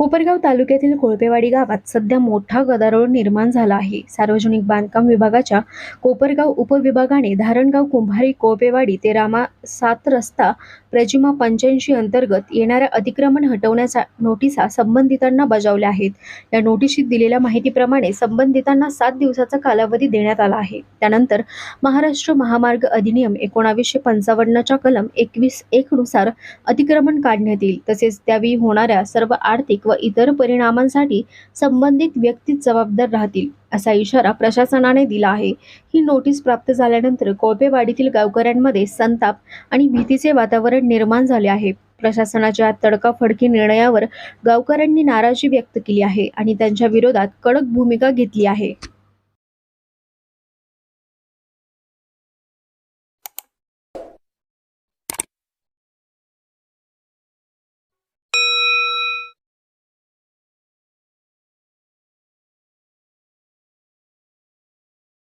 कोपरगाव तालुक्यातील कोळपेवाडी गावात सध्या मोठा गदारोळ निर्माण झाला आहे. सार्वजनिक बांधकाम विभागाच्या कोपरगाव उपविभागाने धारणगाव कुंभारी कोळपेवाडी ते रामा सात रस्ता प्रजिमा पंच्याऐंशी अंतर्गत येणाऱ्या अतिक्रमण हटवण्याच्या नोटिसा संबंधितांना बजावल्या आहेत. या नोटिशीत दिलेल्या माहितीप्रमाणे संबंधितांना सात दिवसाचा कालावधी देण्यात आला आहे. त्यानंतर महाराष्ट्र महामार्ग अधिनियम एकोणावीसशे पंचावन्नच्या कलम एकवीस एकनुसार अतिक्रमण काढण्यात येईल. तसेच त्यावेळी होणाऱ्या सर्व आर्थिक व इतर परिणामांसाठी संबंधित व्यक्तीच जबाबदार राहतील असा इशारा प्रशासनाने दिला आहे. ही नोटीस प्राप्त झाल्यानंतर कोळपेवाडीतील गावकऱ्यांमध्ये संताप आणि भीतीचे वातावरण निर्माण झाले आहे. प्रशासनाच्या तडकाफडकी निर्णयावर गावकऱ्यांनी नाराजी व्यक्त केली आहे आणि त्यांच्या विरोधात कडक भूमिका घेतली आहे.